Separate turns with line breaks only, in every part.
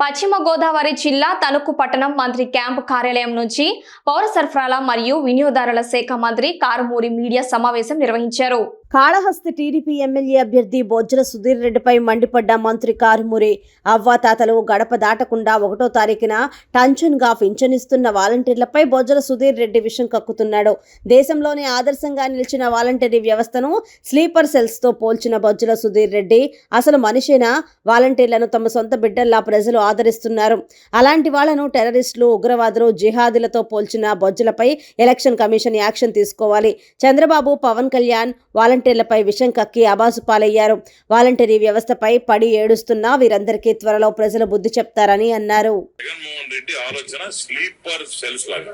పశ్చిమ గోదావరి జిల్లా తణుకు పట్టణం మంత్రి క్యాంపు కార్యాలయం నుంచి పౌర సరఫరాల మరియు వినియోగదారుల శాఖ మంత్రి కారుమూరి మీడియా సమావేశం నిర్వహించారు.
కాళహస్తి టీడీపీ ఎమ్మెల్యే అభ్యర్థి బొజ్జల సుధీర్ రెడ్డిపై మండిపడ్డ మంత్రి కారుమూరి అవ్వాతాతలు గడప దాటకుండా ఒకటో తారీఖున టంచన్గా పింఛనిస్తున్న వాలంటీర్లపై బొజ్జల సుధీర్ రెడ్డి విషం కక్కుతున్నాడు. దేశంలోనే ఆదర్శంగా నిలిచిన వాలంటీరీ వ్యవస్థను స్లీపర్ సెల్స్తో పోల్చిన బొజ్జల సుధీర్ రెడ్డి అసలు మనిషేనా? వాలంటీర్లను తమ సొంత బిడ్డల్లా ప్రజలు ఆదరిస్తున్నారు. అలాంటి వాళ్ళను టెర్రరిస్టులు ఉగ్రవాదులు జిహాదీలతో పోల్చిన బొజ్జలపై ఎలక్షన్ కమిషన్ యాక్షన్ తీసుకోవాలి. చంద్రబాబు పవన్ కళ్యాణ్ వాలంటీర్లపై విషం కక్కి అబాసు పాలయ్యారు. వాలంటీరీ వ్యవస్థపై పడి ఏడుస్తున్నా వీరందరికీ త్వరలో ప్రజలు బుద్ధి చెప్తారని అన్నారు.
జగన్మోహన్ రెడ్డి ఆలోచన స్లీపర్ సెల్స్ లాగా.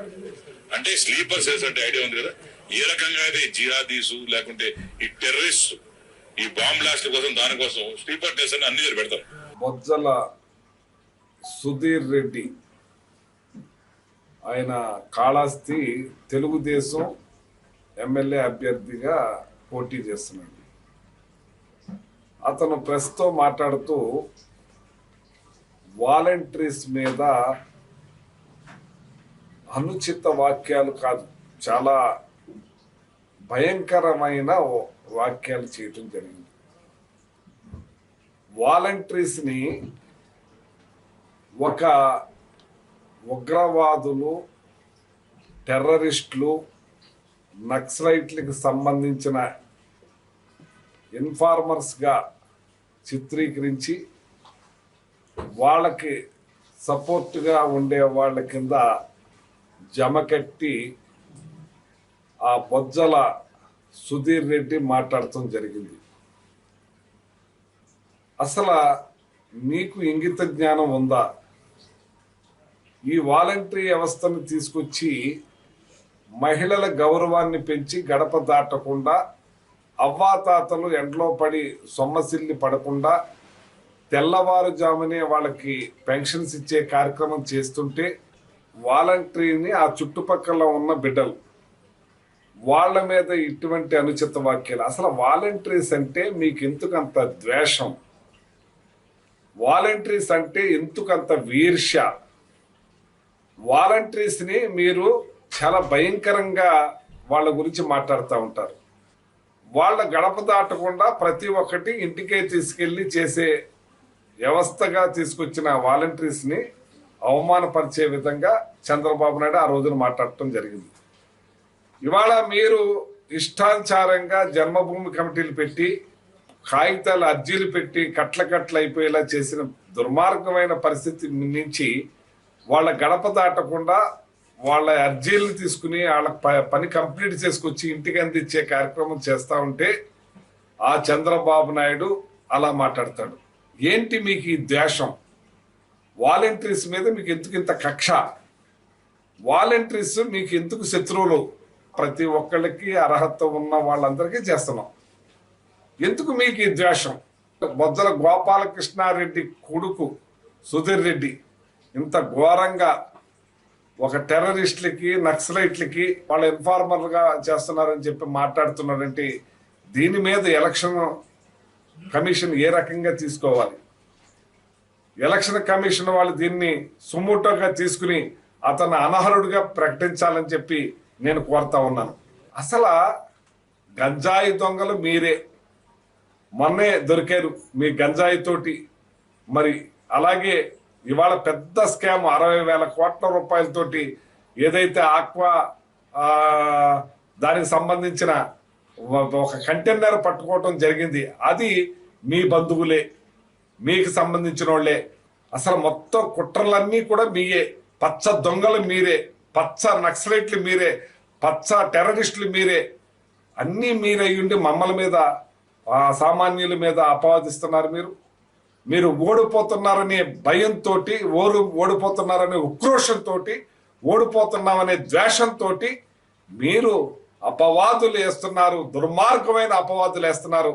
అంటే స్లీపర్ సెల్స్ అంటే ఐడియా ఉంది కదా? ఏ రకంగా అయితే జిహాదీసు లేకుంటే ఈ టెర్రరిస్ట్ ఈ బాంబ్ బ్లాస్ట్ కోసం దానికోసం స్లీపర్ సెల్స్ అని అన్ని పెడతారు.
బొజ్జల సుధీర్ రెడ్డి ఆయన కాళాస్తి తెలుగుదేశం ఎమ్మెల్యే అభ్యర్థిగా పోటీ చేస్తున్నాడు. అతను ప్రెస్తో మాట్లాడుతూ వాలంటీర్స్ మీద అనుచిత వాక్యాలు కాదు చాలా భయంకరమైన వాక్యాలు చేయటం జరిగింది. వాలంటీర్స్ని ఒక ఉగ్రవాదులు టెర్రరిస్టులు నక్సలైట్లకు సంబంధించిన ఇన్ఫార్మర్స్గా చిత్రీకరించి వాళ్ళకి సపోర్ట్గా ఉండే వాళ్ళ కింద జమకట్టి ఆ బొజ్జల సుధీర్ రెడ్డి మాట్లాడటం జరిగింది. అసలు మీకు ఇంగిత జ్ఞానం ఉందా? ఈ వాలంటరీ వ్యవస్థను తీసుకొచ్చి మహిళల గౌరవాన్ని పెంచి గడప దాటకుండా అవ్వాతాతలు ఎండలో పడి సొమ్మసిల్లి పడకుండా తెల్లవారుజామునే వాళ్ళకి పెన్షన్స్ ఇచ్చే కార్యక్రమం చేస్తుంటే వాలంటరీని ఆ చుట్టుపక్కల ఉన్న బిడ్డలు వాళ్ళ మీద ఇటువంటి అనుచిత వాక్యాలు అసలు వాలంటీర్స్ అంటే మీకు ఎందుకంత ద్వేషం? వాలంటీర్స్ అంటే ఎందుకంత వీర్ష్య వాలంటీర్స్ని మీరు చాలా భయంకరంగా వాళ్ళ గురించి మాట్లాడుతూ ఉంటారు. వాళ్ళ గడప దాటకుండా ప్రతి ఒక్కటి ఇంటికే తీసుకెళ్ళి చేసే వ్యవస్థగా తీసుకొచ్చిన వాలంటీర్స్ని అవమానపరిచే విధంగా చంద్రబాబు నాయుడు ఆ రోజున మాట్లాడటం జరిగింది. ఇవాళ మీరు ఇష్టానుసారంగా జన్మభూమి కమిటీలు పెట్టి కాగితాలు అర్జీలు పెట్టి కట్ల కట్ల అయిపోయేలా చేసిన దుర్మార్గమైన పరిస్థితి నుంచి వాళ్ళ గడప దాటకుండా వాళ్ళ అర్జీలు తీసుకుని వాళ్ళ ప- పని కంప్లీట్ చేసుకొచ్చి ఇంటికి అందించే కార్యక్రమం చేస్తా ఉంటే ఆ చంద్రబాబు నాయుడు అలా మాట్లాడతాడు. ఏంటి మీకు ఈ ద్వేషం? వాలంటీర్స్ మీద మీకు ఎందుకు ఇంత కక్ష? వాలంటీర్స్ మీకు ఎందుకు శత్రువులు? ప్రతి ఒక్కళ్ళకి అర్హత ఉన్న వాళ్ళందరికీ చేస్తున్నాం. ఎందుకు మీకు ఈ ద్వేషం? బొద్దల గోపాలకృష్ణారెడ్డి కొడుకు సుధీర్ రెడ్డి ఇంత ఘోరంగా ఒక టెర్రరిస్టులకి నక్సలైట్లకి వాళ్ళ ఇన్ఫార్మర్గా చేస్తున్నారని చెప్పి మాట్లాడుతున్నారంటే దీని మీద ఎలక్షన్ కమిషన్ ఏ రకంగా తీసుకోవాలి? ఎలక్షన్ కమిషన్ వాళ్ళు దీన్ని సుమూటోగా తీసుకుని అతను అనర్హుడిగా ప్రకటించాలని చెప్పి నేను కోరుతా ఉన్నాను. అసలు గంజాయి దొంగలు మీరే. మొన్నే దొరికారు మీ గంజాయి తోటి. మరి అలాగే ఇవాళ పెద్ద స్కామ్ అరవై వేల కోట్ల రూపాయలతోటి ఏదైతే ఆక్వా దానికి సంబంధించిన ఒక- కంటైనర్ పట్టుకోవటం జరిగింది. అది మీ బంధువులే మీకు సంబంధించిన వాళ్ళే. అసలు మొత్తం కుట్రలన్నీ కూడా మీయే. పచ్చ దొంగలు మీరే పచ్చ నక్సలైట్లు మీరే పచ్చ టెర్రరిస్టులు మీరే. అన్నీ మీరై ఉండి మమ్మల మీద సామాన్యుల మీద అపవాదిస్తున్నారు మీరు. మీరు ఓడిపోతున్నారనే భయంతో ఓరు ఓడిపోతున్నారనే ఉక్రోషంతో ఓడిపోతున్నామనే ద్వేషంతో మీరు అపవాదులు వేస్తున్నారు దుర్మార్గమైన అపవాదులు వేస్తున్నారు.